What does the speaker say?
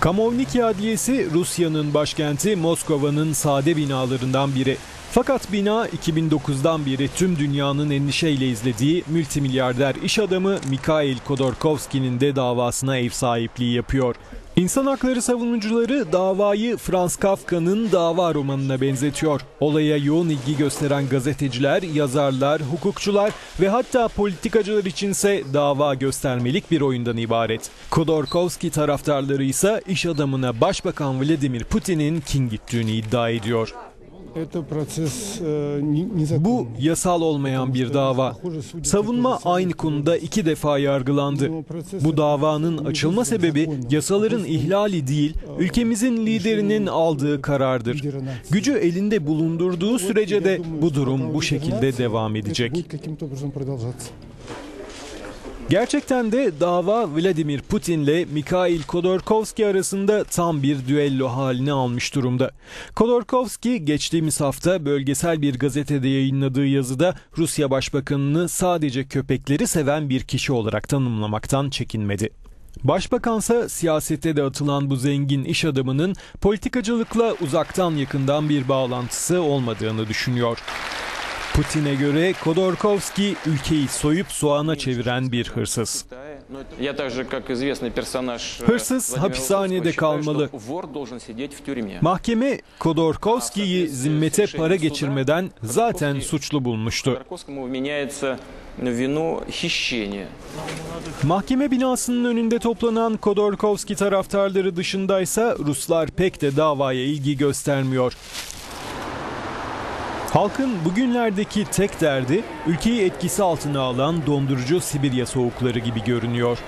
Kamovniki Adliyesi Rusya'nın başkenti Moskova'nın sade binalarından biri. Fakat bina 2009'dan beri tüm dünyanın endişeyle izlediği multimilyarder iş adamı Mikhail Khodorkovsky'nin de davasına ev sahipliği yapıyor. İnsan hakları savunucuları davayı Franz Kafka'nın dava romanına benzetiyor. Olaya yoğun ilgi gösteren gazeteciler, yazarlar, hukukçular ve hatta politikacılar içinse dava göstermelik bir oyundan ibaret. Khodorkovsky taraftarları ise iş adamına Başbakan Vladimir Putin'in kin gittiğini iddia ediyor. Bu yasal olmayan bir dava. Savunma aynı konuda iki defa yargılandı. Bu davanın açılma sebebi yasaların ihlali değil, ülkemizin liderinin aldığı karardır. Gücü elinde bulundurduğu sürece de bu durum bu şekilde devam edecek. Gerçekten de dava Vladimir Putin'le Mikhail Khodorkovsky arasında tam bir düello halini almış durumda. Khodorkovsky geçtiğimiz hafta bölgesel bir gazetede yayınladığı yazıda Rusya Başbakanını sadece köpekleri seven bir kişi olarak tanımlamaktan çekinmedi. Başbakansa siyasete de atılan bu zengin iş adamının politikacılıkla uzaktan yakından bir bağlantısı olmadığını düşünüyor. Putin'e göre Kodorkovski ülkeyi soyup soğana çeviren bir hırsız. Hırsız hapishanede kalmalı. Mahkeme Kodorkovski'yi zimmete para geçirmeden zaten suçlu bulmuştu. Mahkeme binasının önünde toplanan Kodorkovski taraftarları dışındaysa Ruslar pek de davaya ilgi göstermiyor. Halkın bugünlerdeki tek derdi ülkeyi etkisi altına alan dondurucu Sibirya soğukları gibi görünüyor.